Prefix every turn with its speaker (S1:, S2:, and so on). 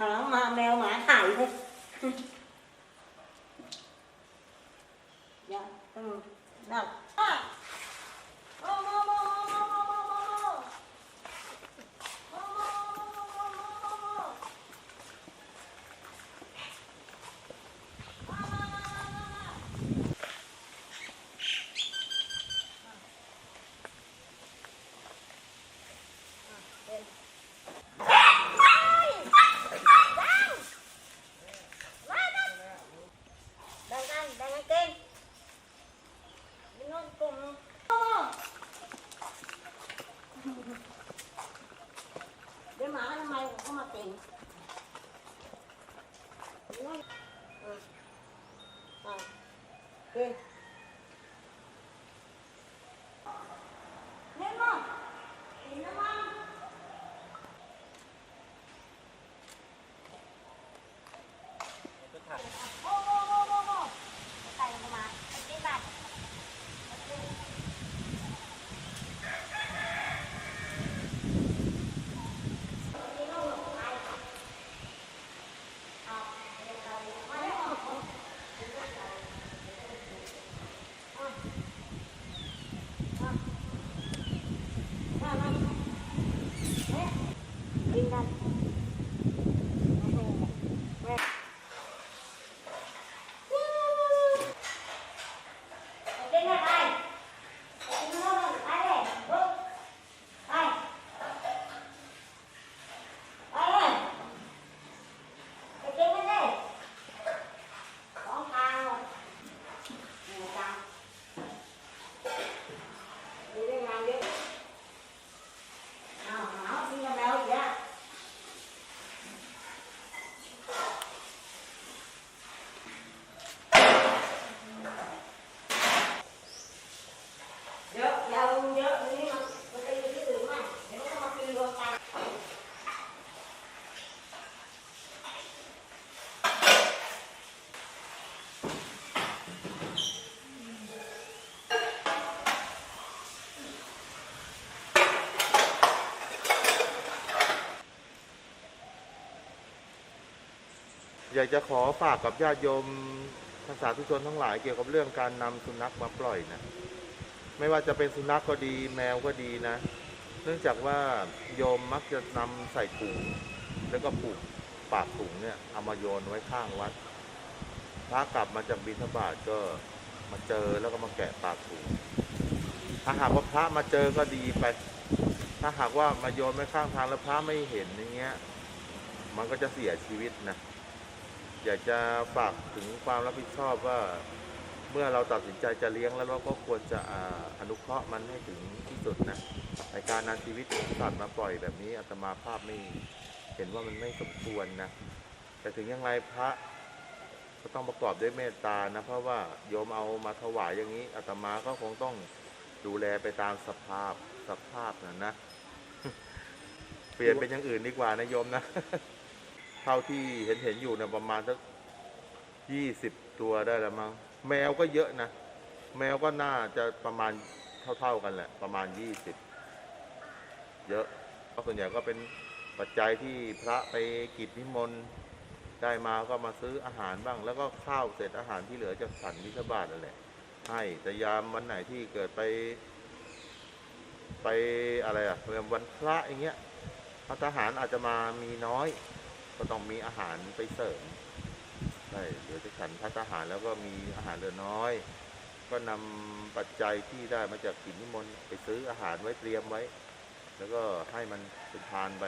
S1: อ๋อมาแมวหมาหายเลย Good. Colombia.
S2: อยากจะขอฝากกับญาติโยมภาษาทุชนทั้งหลายเกี่ยวกับเรื่องการนำสุนัขมาปล่อยนะ ไม่ว่าจะเป็นสุนัขก็ดีแมวก็ดีนะ เนื่องจากว่าโยมมักจะนำใส่ถุงแล้วก็ผูกปากถุงเนี่ยเอามาโยนไว้ข้างวัดพระกลับมาจากบิณฑบาตก็มาเจอแล้วก็มาแกะปากถุงถ้าหากว่าพระมาเจอก็ดีไป ถ้าหากว่ามาโยนไว้ข้างทางแล้วพระไม่เห็นอย่างเงี้ย มันก็จะเสียชีวิตนะ อยากจะฝากถึงความรับผิดชอบว่า เมื่อเราตัดสินใจจะเลี้ยงแล้วเราก็ควรจะอนุเคราะห์มันให้ถึงที่สุดนะในการนำชีวิตของสัตว์มาปล่อยแบบนี้อาตมาภาพไม่เห็นว่ามันไม่สมควรนะแต่ถึงอย่างไรพระก็ต้องประกอบด้วยเมตตานะเพราะว่าโยมเอามาถวายอย่างนี้อาตมาก็คงต้องดูแลไปตามสภาพสภาพนะนะ เปลี่ยนเป็นอย่างอื่นดีกว่านะโยมนะ เท่าที่เห็นเห็นอยู่เนี่ยประมาณสักยี่สิบตัวได้แล้วมั้งแมวก็เยอะนะ แมวก็น่าจะประมาณเท่า ๆกันแหละ ประมาณยี่สิบเยอะเพราะส่วนใหญ่ก็เป็นปัจจัยที่พระไปกิจนิมนต์ได้มาก็มาซื้ออาหารบ้าง แล้วก็ข้าวเศษอาหารที่เหลือจากสันนิสบาตนั่นแหละ ให้แต่ยามวันไหนที่เกิดไป ไปอะไรอะวันพระอย่างเงี้ยพระทหารอาจจะมามีน้อย ก็ต้องมีอาหารไปเสริมใช่เดี๋ยวจะฉันพัฒหารแล้วก็มีอาหารเหลือน้อย ก็นำปัจจัยที่ได้มาจากกินนิมนต์ไปซื้ออาหารไว้เตรียมไว้ แล้วก็ให้มันเป็นทานไป